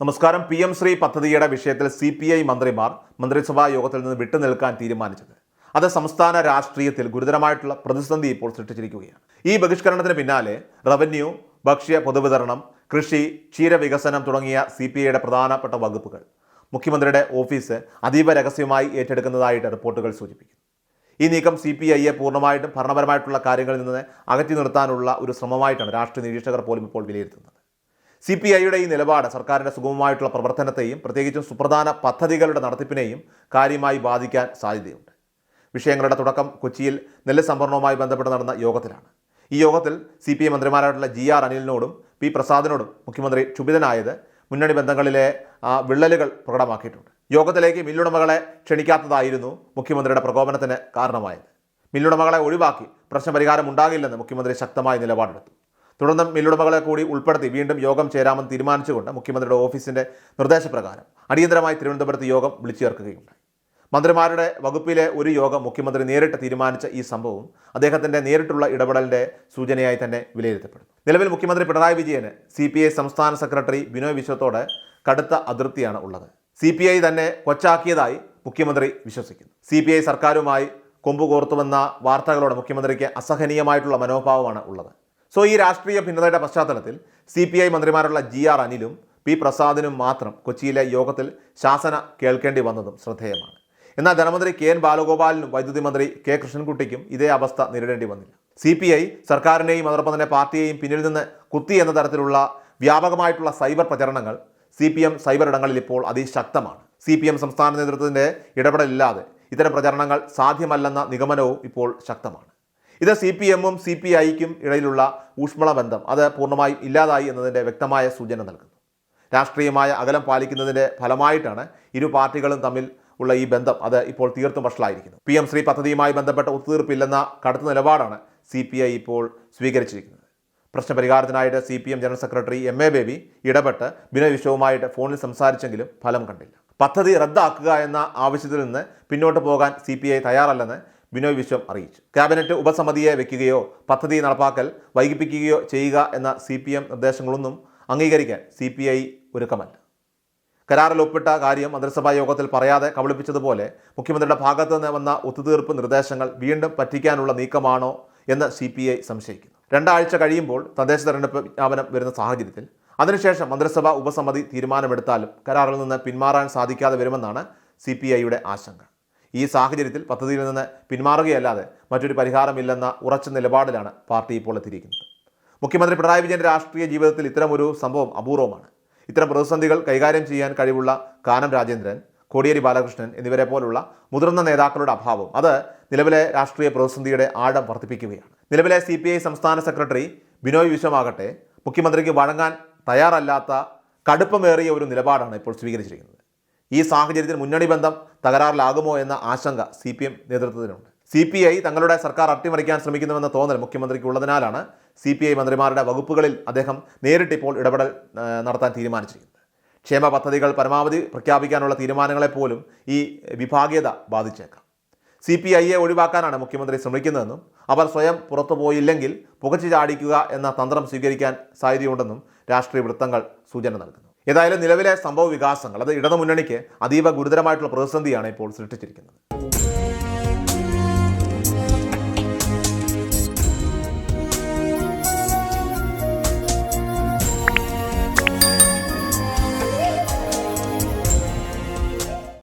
നമസ്കാരം. P M Shri പദ്ധതിയുടെ വിഷയത്തിൽ സി പി ഐ മന്ത്രിമാർ മന്ത്രിസഭാ യോഗത്തിൽ നിന്ന് വിട്ടുനിൽക്കാൻ തീരുമാനിച്ചത്. അത് സംസ്ഥാന രാഷ്ട്രീയത്തിൽ ഗുരുതരമായിട്ടുള്ള പ്രതിസന്ധി ഇപ്പോൾ സൃഷ്ടിച്ചിരിക്കുകയാണ്. ഈ ബഹിഷ്കരണത്തിന് പിന്നാലെ റവന്യൂ ഭക്ഷ്യ പൊതുവിതരണം കൃഷി ക്ഷീരവികസനം തുടങ്ങിയ സി പി ഐയുടെ പ്രധാനപ്പെട്ട വകുപ്പുകൾ മുഖ്യമന്ത്രിയുടെ ഓഫീസ് അതീവ രഹസ്യമായി ഏറ്റെടുക്കുന്നതായിട്ട് റിപ്പോർട്ടുകൾ സൂചിപ്പിക്കുന്നു. ഈ നീക്കം സി പി ഐയെ പൂർണമായിട്ടും ഭരണപരമായിട്ടുള്ള കാര്യങ്ങളിൽ നിന്ന് അകറ്റി നിർത്താനുള്ള ഒരു ശ്രമമായിട്ടാണ് രാഷ്ട്രീയ നിരീക്ഷകർ പോലും ഇപ്പോൾ വിലയിരുത്തുന്നത്. സി പി ഐയുടെ ഈ നിലപാട് സർക്കാരിന്റെ സുഗമമായിട്ടുള്ള പ്രവർത്തനത്തെയും പ്രത്യേകിച്ചും സുപ്രധാന പദ്ധതികളുടെ നടത്തിപ്പിനെയും കാര്യമായി ബാധിക്കാൻ സാധ്യതയുണ്ട്. വിഷയങ്ങളുടെ തുടക്കം കൊച്ചിയിൽ നെല്ല് സംഭരണവുമായി ബന്ധപ്പെട്ട് നടന്ന യോഗത്തിലാണ്. ഈ യോഗത്തിൽ സി പി ഐ മന്ത്രിമാരായിട്ടുള്ള ജി ആർ അനിലിനോടും പി പ്രസാദിനോടും മുഖ്യമന്ത്രി ക്ഷുഭിതനായത് മുന്നണി ബന്ധങ്ങളിലെ വിള്ളലുകൾ പ്രകടമാക്കിയിട്ടുണ്ട്. യോഗത്തിലേക്ക് മില്ലുടമകളെ ക്ഷണിക്കാത്തതായിരുന്നു മുഖ്യമന്ത്രിയുടെ പ്രകോപനത്തിന് കാരണമായത്. മില്ലുടമകളെ ഒഴിവാക്കി പ്രശ്നപരിഹാരം ഉണ്ടാകില്ലെന്ന് മുഖ്യമന്ത്രി ശക്തമായ നിലപാടെടുത്തു. തുടർന്ന് മില്ലുടമകളെ കൂടി ഉൾപ്പെടുത്തി വീണ്ടും യോഗം ചേരാമെന്ന് തീരുമാനിച്ചുകൊണ്ട് മുഖ്യമന്ത്രിയുടെ ഓഫീസിന്റെ നിർദ്ദേശപ്രകാരം അടിയന്തരമായി തിരുവനന്തപുരത്ത് യോഗം വിളിച്ചു ചേർക്കുകയുണ്ടായി മന്ത്രിമാരുടെ വകുപ്പിലെ ഒരു യോഗം മുഖ്യമന്ത്രി നേരിട്ട് തീരുമാനിച്ച ഈ സംഭവം അദ്ദേഹത്തിന്റെ നേരിട്ടുള്ള ഇടപെടലിന്റെ സൂചനയായി തന്നെ വിലയിരുത്തപ്പെടുന്നു. നിലവിൽ മുഖ്യമന്ത്രി പിണറായി വിജയന് സി സംസ്ഥാന സെക്രട്ടറി ബിനോയ് വിശ്വത്തോട് കടുത്ത അതിർത്തിയാണ് ഉള്ളത്. സി തന്നെ കൊച്ചാക്കിയതായി മുഖ്യമന്ത്രി വിശ്വസിക്കുന്നു. സി സർക്കാരുമായി കൊമ്പ് കോർത്തുവെന്ന വാർത്തകളോട് മുഖ്യമന്ത്രിക്ക് അസഹനീയമായിട്ടുള്ള മനോഭാവമാണ് ഉള്ളത്. സോ ഈ രാഷ്ട്രീയ ഭിന്നതയുടെ പശ്ചാത്തലത്തിൽ സി പി ഐ മന്ത്രിമാരുള്ള ജി ആർ അനിലും പി പ്രസാദിനും മാത്രം കൊച്ചിയിലെ യോഗത്തിൽ ശാസന കേൾക്കേണ്ടി വന്നതും ശ്രദ്ധേയമാണ്. എന്നാൽ ധനമന്ത്രി കെ എൻ ബാലഗോപാലിനും വൈദ്യുതി മന്ത്രി കെ കൃഷ്ണൻകുട്ടിക്കും ഇതേ അവസ്ഥ നേരിടേണ്ടി വന്നില്ല. സി പി ഐ സർക്കാരിനെയും അതോടൊപ്പം തന്നെ പാർട്ടിയെയും പിന്നിൽ നിന്ന് കുത്തി എന്ന തരത്തിലുള്ള വ്യാപകമായിട്ടുള്ള സൈബർ പ്രചരണങ്ങൾ സി പി എം സൈബർ ഇടങ്ങളിൽ ഇപ്പോൾ അതിശക്തമാണ്. സി പി എം സംസ്ഥാന നേതൃത്വത്തിന്റെ ഇടപെടലില്ലാതെ ഇത്തരം പ്രചരണങ്ങൾ സാധ്യമല്ലെന്ന നിഗമനവും ഇപ്പോൾ ശക്തമാണ്. ഇത് സി പി എമ്മും സി പി ഐക്കും ഇടയിലുള്ള ഊഷ്മള ബന്ധം അത് പൂർണമായും ഇല്ലാതായി എന്നതിന്റെ വ്യക്തമായ സൂചന നൽകുന്നു. രാഷ്ട്രീയമായ അകലം പാലിക്കുന്നതിന്റെ ഫലമായിട്ടാണ് ഇരു പാർട്ടികളും തമ്മിൽ ഉള്ള ഈ ബന്ധം അത് ഇപ്പോൾ തീർത്തും വഷളായിരിക്കുന്നു. പി എം ശ്രീ പദ്ധതിയുമായി ബന്ധപ്പെട്ട ഒത്തുതീർപ്പില്ലെന്ന കടുത്ത നിലപാടാണ് സി പി ഐ ഇപ്പോൾ സ്വീകരിച്ചിരിക്കുന്നത്. പ്രശ്നപരിഹാരത്തിനായിട്ട് C P M general secretary M A Baby ഇടപെട്ട് ബിനോയ് ഫോണിൽ സംസാരിച്ചെങ്കിലും ഫലം കണ്ടില്ല. പദ്ധതി റദ്ദാക്കുക എന്ന ആവശ്യത്തിൽ നിന്ന് പിന്നോട്ട് പോകാൻ സി പി ഐ തയ്യാറല്ലെന്ന് ബിനോയ് വിശ്വം അറിയിച്ചു. ക്യാബിനറ്റ് ഉപസമിതിയെ വെക്കുകയോ പദ്ധതി നടപ്പാക്കൽ വൈകിപ്പിക്കുകയോ ചെയ്യുക എന്ന സി പി എം നിർദ്ദേശങ്ങളൊന്നും അംഗീകരിക്കാൻ സി പി ഐ ഒരുക്കമല്ല. കരാറിൽ ഒപ്പിട്ട കാര്യം മന്ത്രിസഭാ യോഗത്തിൽ പറയാതെ കബളിപ്പിച്ചതുപോലെ മുഖ്യമന്ത്രിയുടെ ഭാഗത്ത് നിന്ന് വന്ന ഒത്തുതീർപ്പ് നിർദ്ദേശങ്ങൾ വീണ്ടും പറ്റിക്കാനുള്ള നീക്കമാണോ എന്ന് സി പി ഐ സംശയിക്കുന്നു. രണ്ടാഴ്ച കഴിയുമ്പോൾ തദ്ദേശ തെരഞ്ഞെടുപ്പ് വിജ്ഞാപനം വരുന്ന സാഹചര്യത്തിൽ അതിനുശേഷം മന്ത്രിസഭാ ഉപസമിതി തീരുമാനമെടുത്താലും കരാറിൽ നിന്ന് പിന്മാറാൻ സാധിക്കാതെ വരുമെന്നാണ് സി പി ഐയുടെ ആശങ്ക. ഈ സാഹചര്യത്തിൽ പദ്ധതിയിൽ നിന്ന് പിന്മാറുകയല്ലാതെ മറ്റൊരു പരിഹാരമില്ലെന്ന ഉറച്ച നിലപാടിലാണ് പാർട്ടി ഇപ്പോൾ എത്തിയിരിക്കുന്നത്. മുഖ്യമന്ത്രി പിണറായി വിജയന്റെ രാഷ്ട്രീയ ജീവിതത്തിൽ ഇത്തരം ഒരു സംഭവം അപൂർവമാണ്. ഇത്തരം പ്രതിസന്ധികൾ കൈകാര്യം ചെയ്യാൻ കഴിവുള്ള കാനം രാജേന്ദ്രൻ കോടിയേരി ബാലകൃഷ്ണൻ എന്നിവരെ പോലുള്ള മുതിർന്ന നേതാക്കളുടെ അഭാവം അത് നിലവിലെ രാഷ്ട്രീയ പ്രതിസന്ധിയുടെ ആഴം വർദ്ധിപ്പിക്കുകയാണ്. നിലവിലെ സി സംസ്ഥാന സെക്രട്ടറി ബിനോയ് വിശ്വമാകട്ടെ മുഖ്യമന്ത്രിക്ക് വഴങ്ങാൻ തയ്യാറല്ലാത്ത കടുപ്പമേറിയ ഒരു നിലപാടാണ് ഇപ്പോൾ സ്വീകരിച്ചിരിക്കുന്നത്. ഈ സാഹചര്യത്തിൽ മുന്നണി ബന്ധം തകരാറിലാകുമോ എന്ന ആശങ്ക സി പി എം നേതൃത്വത്തിനുണ്ട് സി പി ഐ തങ്ങളുടെ സർക്കാർ അട്ടിമറിക്കാൻ ശ്രമിക്കുന്നുവെന്ന തോന്നൽ മുഖ്യമന്ത്രിക്ക് ഉള്ളതിനാലാണ് സി പി ഐ മന്ത്രിമാരുടെ വകുപ്പുകളിൽ അദ്ദേഹം നേരിട്ടിപ്പോൾ ഇടപെടൽ നടത്താൻ തീരുമാനിച്ചിരിക്കുന്നത്. ക്ഷേമ പദ്ധതികൾ പരമാവധി പ്രഖ്യാപിക്കാനുള്ള തീരുമാനങ്ങളെപ്പോലും ഈ വിഭാഗീയത ബാധിച്ചേക്കാം. സി പി ഐയെ ഒഴിവാക്കാനാണ് മുഖ്യമന്ത്രി ശ്രമിക്കുന്നതെന്നും അവർ സ്വയം പുറത്തു പോയില്ലെങ്കിൽ പുകച്ചു ചാടിക്കുക എന്ന തന്ത്രം സ്വീകരിക്കാൻ സാധ്യതയുണ്ടെന്നും രാഷ്ട്രീയ വൃത്തങ്ങൾ സൂചന നൽകുന്നു. ഏതായാലും നിലവിലെ സംഭവ വികാസങ്ങൾ അത് ഇടതുമുന്നണിക്ക് അതീവ ഗുരുതരമായിട്ടുള്ള പ്രതിസന്ധിയാണ് ഇപ്പോൾ സൃഷ്ടിച്ചിരിക്കുന്നത്.